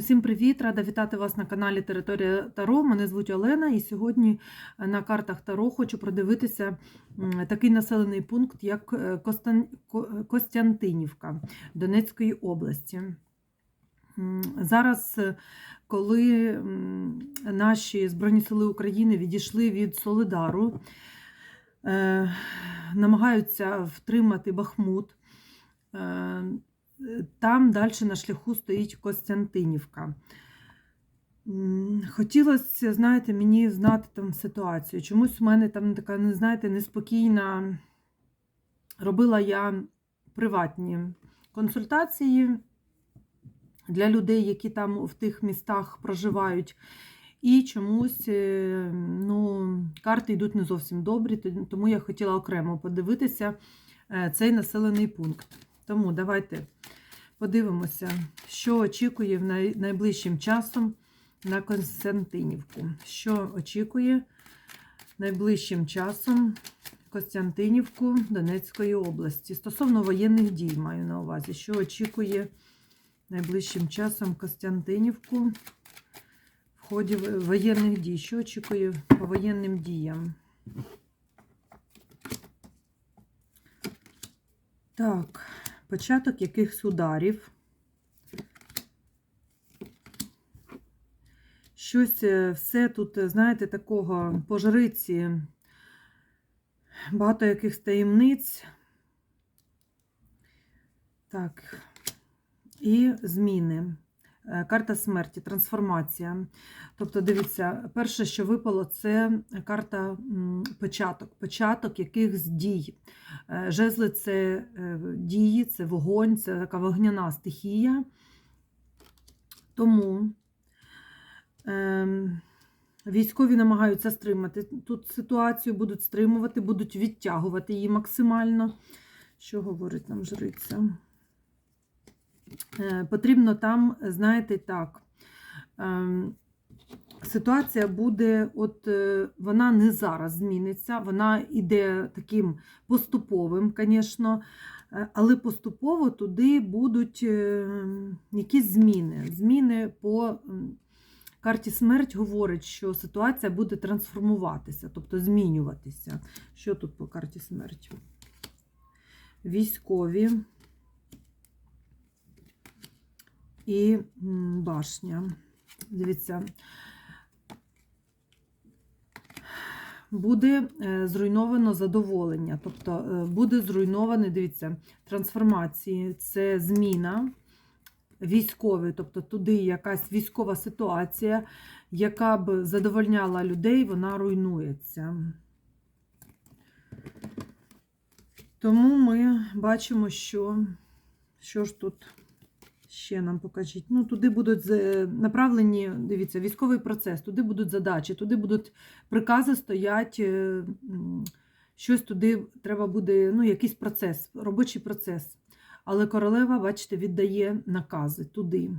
Усім привіт! Рада вітати вас на каналі Територія Таро. Мене звуть Олена, і сьогодні е, на картах Таро хочу продивитися такий населений пункт, як е, Костан- Костянтинівка Донецької області. Зараз, е, коли наші Збройні Сили України відійшли від Солидару, е, намагаються втримати Бахмут. Там далі на шляху стоїть Костянтинівка. Хотілося, знаєте, мені знати там ситуацію. Чомусь у мене там така, не знаєте, неспокійна. Робила я приватні консультації для людей, які там в тих містах проживають. І чомусь е, ну, карти йдуть не зовсім добрі, тому я хотіла окремо подивитися е, цей населений пункт. Тому давайте подивимося, що очікує в найближчим часом на Константинівку. Що очікує найближчим часом Костянтинівку Донецької області. Стосовно воєнних дій маю на увазі, що очікує найближчим часом Костянтинівку в ході воєнних дій. Що очікує по воєнним діям? Так, початок якихось ударів. Щось е, все тут, е, знаєте, такого по жриці, багато якихось таємниць. Так, і зміни. Е, Карта смерті, трансформація. Тобто, дивіться, перше, що випало, це карта початок, початок якихось дій. Е, Жезли це е, дії, це вогонь, це така вогняна стихія. Тому ем, військові намагаються стримати тут ситуацію, будуть стримувати, будуть відтягувати її максимально. Що говорить нам жриця? Е, Потрібно там, знаєте, так. ем, Ситуація буде, от е, вона не зараз зміниться, вона йде таким поступовим, звісно, е, але поступово туди будуть якісь зміни. Зміни по карті смерть говорить, що ситуація буде трансформуватися, тобто змінюватися. Що тут по карті смерть? Військові і башня. Дивіться, буде е, зруйновано задоволення. Тобто е, буде зруйнований, дивіться, трансформації, це зміна військові, тобто туди якась військова ситуація, яка б задовольняла людей, вона руйнується. Тому ми бачимо, що, що ж тут ще нам покажіть. Ну, туди будуть направлені, дивіться, військовий процес, туди будуть задачі, туди будуть прикази стоять, е, щось туди треба буде, ну, якийсь процес, робочий процес. Але королева, бачите, віддає накази туди.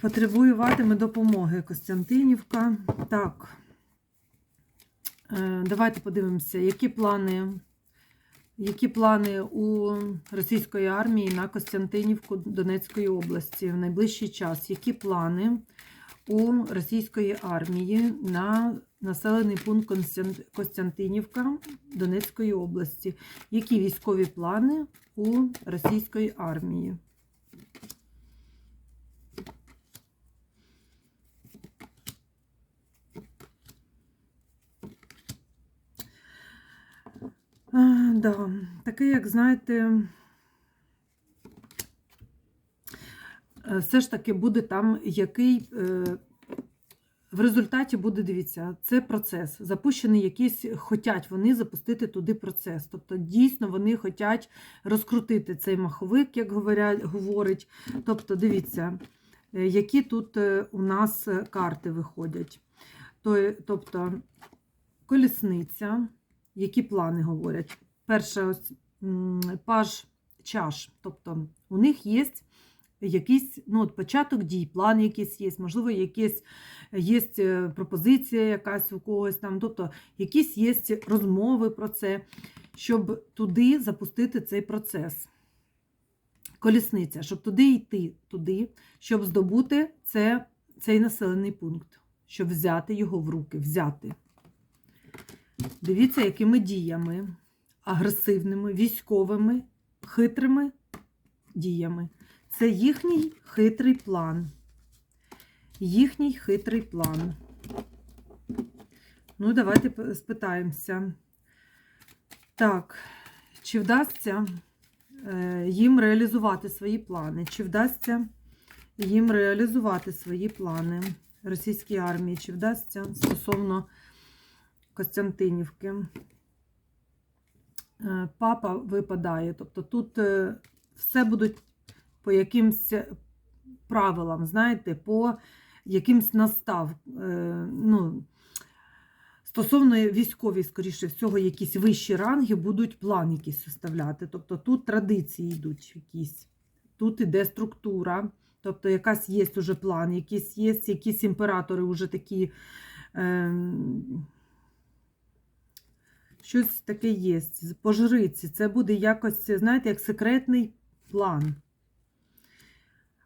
Потребуватиме допомоги Костянтинівка. Так. Е, Давайте подивимося, які плани, які плани у російської армії на Костянтинівку Донецької області в найближчий час. Які плани у російської армії на населений пункт Костянтинівка Донецької області? Які військові плани у російської армії? Да. Таке, як знаєте, е, все ж таки буде там який. е, В результаті буде, дивіться, це процес. Запущений якийсь, хотять вони запустити туди процес. Тобто, дійсно, вони хочуть розкрутити цей маховик, як говорять, говорить. Тобто, дивіться, е, які тут е, у нас е, карти виходять. Тобто, колісниця, які плани говорять. Перше, ось паж чаш. Тобто у них є якийсь ну, от початок дій, план якийсь є, можливо, якісь є пропозиція якась у когось там, тобто якісь є розмови про це. щоб туди запустити цей процес. Колісниця, щоб туди йти, туди, щоб здобути це, цей населений пункт, щоб взяти його в руки, взяти. Дивіться, якими діями агресивними, військовими, хитрими діями. Це їхній хитрий план. Їхній хитрий план. Ну, давайте спитаємося. Так, чи вдасться е, їм реалізувати свої плани? Чи вдасться їм реалізувати свої плани російській армії? Чи вдасться стосовно Костянтинівки? Е, Папа випадає. Тобто тут е, все будуть по якимсь правилам, знаєте, по якимсь настав. е, Ну, стосовно військові, скоріше всього, якісь вищі ранги будуть план якийсь составляти. Тобто тут традиції йдуть якісь, тут іде структура, тобто якась є уже план, якісь є якісь імператори вже такі. Е, Щось таке є. По. Це буде якось, знаєте, як секретний план.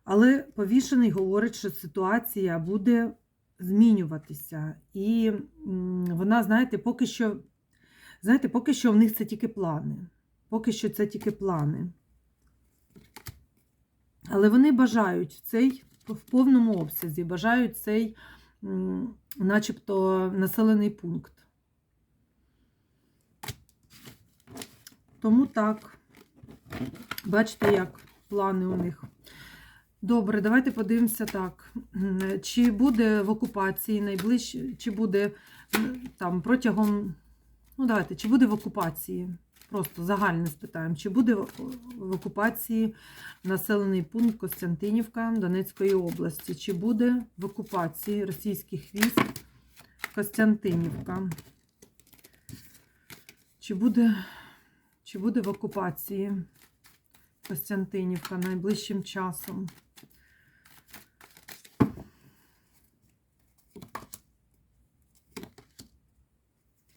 Але повішений говорить, що ситуація буде змінюватися. І вона, знаєте, поки що, знаєте, поки що в них це тільки плани. Поки що це тільки плани. Але вони бажають цей в повному обсязі, бажають цей, начебто, населений пункт. Тому так. Бачите, як плани у них. Добре, давайте подивимося так. Чи буде в окупації найближче, чи буде там протягом. Ну, давайте, чи буде в окупації? Просто загальне спитаємо, чи буде в окупації населений пункт Костянтинівка Донецької області? Чи буде в окупації російських військ Костянтинівка? Чи буде, чи буде в окупації Костянтинівка найближчим часом?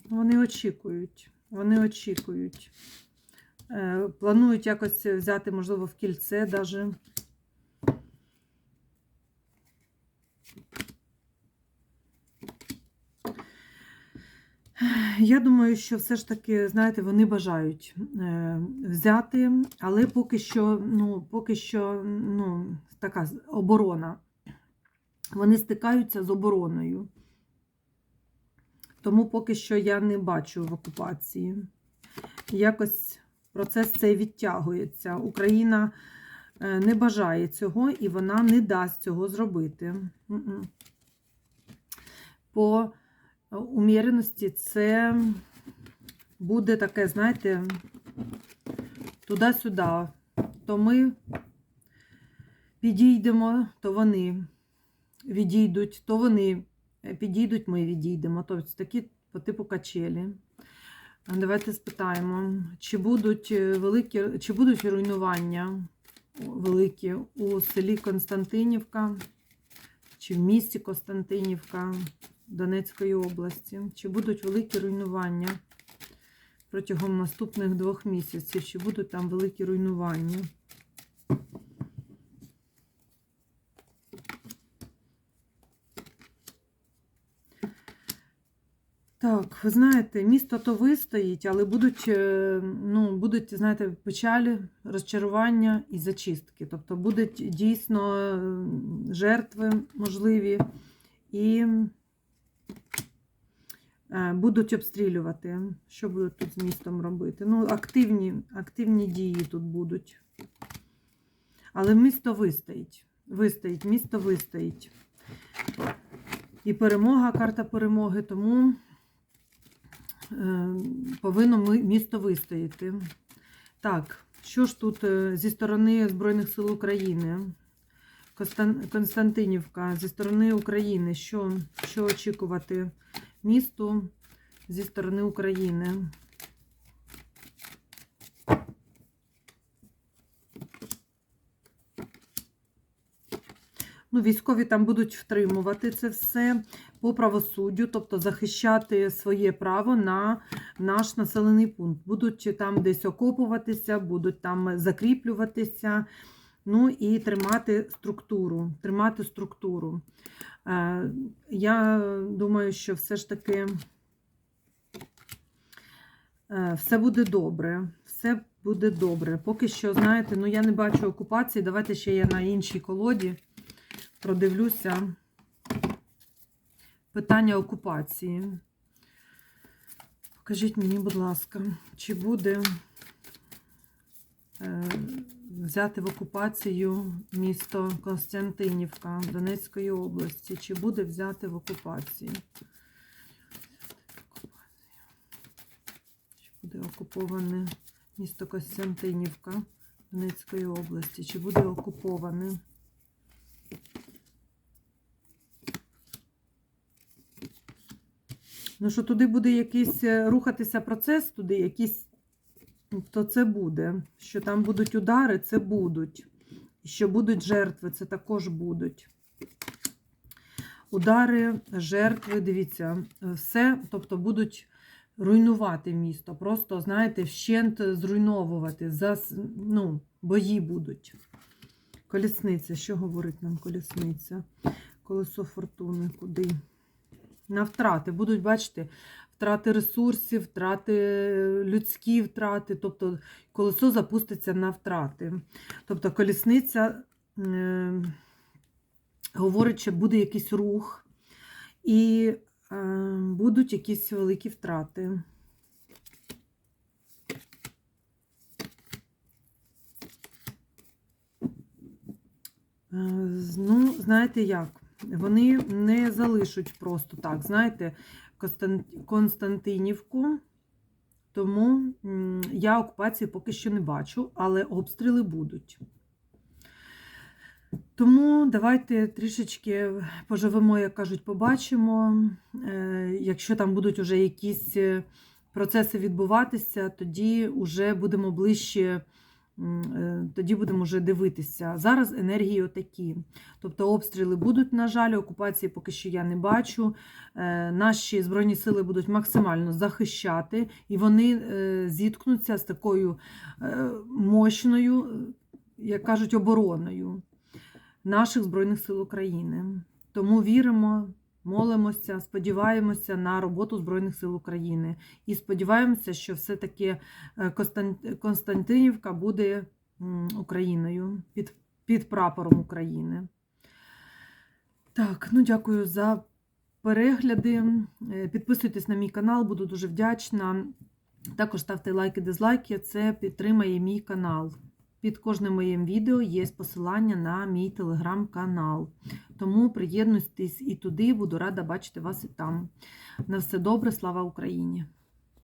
Вони очікують. Вони очікують. Е, Планують якось взяти, можливо, в кільце даже. Я думаю, що все ж таки, знаєте, вони бажають е, взяти, але поки що, ну, поки що, ну, така оборона. Вони стикаються з обороною. Тому поки що я не бачу в окупації. Якось процес цей відтягується. Україна е, не бажає цього і вона не дасть цього зробити. По уміреності це буде таке, знаєте, туди-сюди. То ми підійдемо, то вони відійдуть, то вони підійдуть, ми відійдемо. Тобто такі по типу качелі. Давайте спитаємо, чи будуть е, великі, чи будуть руйнування великі у селі Константинівка, чи в місті Константинівка Донецької області? Чи будуть великі руйнування протягом наступних двох місяців? Чи будуть там великі руйнування? Так, ви знаєте, місто то вистоїть, але будуть, е, ну, будуть, знаєте, печалі, розчарування і зачистки. Тобто будуть дійсно е, жертви можливі і будуть обстрілювати. Що будуть тут з містом робити? Ну, активні, активні дії тут будуть. Але місто вистоїть. Вистоїть, місто вистоїть. І перемога, карта перемоги, тому е, повинно місто вистояти. Так, що ж тут е, зі сторони Збройних сил України? Константинівка зі сторони України. Що, що очікувати місту зі сторони України? Ну, військові там будуть втримувати це все по правосуддю, тобто захищати своє право на наш населений пункт. Будуть там десь окопуватися, будуть там закріплюватися. Ну і тримати структуру. Тримати структуру. Е, Я думаю, що все ж таки е, все буде добре. Все буде добре. Поки що, знаєте, ну я не бачу окупації. Давайте ще я на іншій колоді продивлюся питання окупації. Покажіть мені, будь ласка, чи буде е, взяти в окупацію місто Константинівка Донецької області? Чи буде взяти в окупацію? Чи буде окуповане місто Костянтинівка Донецької області? Чи буде окуповане? Ну, що туди буде якийсь е, рухатися процес, туди якийсь, то це буде. Що там будуть удари, це будуть. Що будуть жертви, це також будуть. Удари, жертви, дивіться, все, тобто будуть руйнувати місто. Просто, знаєте, вщент зруйновувати. Зас, ну, бої будуть. Колісниця, що говорить нам колісниця? Колесо фортуни, куди? на втрати. Будуть, бачите, втрати ресурсів, втрати людські втрати, тобто колесо запуститься на втрати. Тобто колісниця е, говорить, що буде якийсь рух і е, будуть якісь великі втрати. Е, Ну, знаєте як? Вони не залишать просто так, знаєте, Константинівку. Тому я окупації поки що не бачу, але обстріли будуть. Тому давайте трішечки поживемо, як кажуть, побачимо. Е, Якщо там будуть вже якісь е, процеси відбуватися, тоді вже будемо ближче. Е, Тоді будемо вже дивитися. Зараз енергії отакі. Тобто обстріли будуть, на жаль, окупації поки що я не бачу. Е, Наші Збройні сили будуть максимально захищати, і вони е, зіткнуться з такою мощною, як кажуть, обороною наших Збройних сил України. Тому віримо, молимося, сподіваємося на роботу Збройних сил України. І сподіваємося, що все-таки е, Константинівка буде Україною під, під прапором України. Так, ну дякую за перегляди. Е, Підписуйтесь на мій канал, буду дуже вдячна. Також ставте лайки, дизлайки, це підтримає мій канал. Під кожним моїм відео є посилання на мій телеграм-канал. Тому приєднуйтесь і туди, буду рада бачити вас і там. На все добре, слава Україні!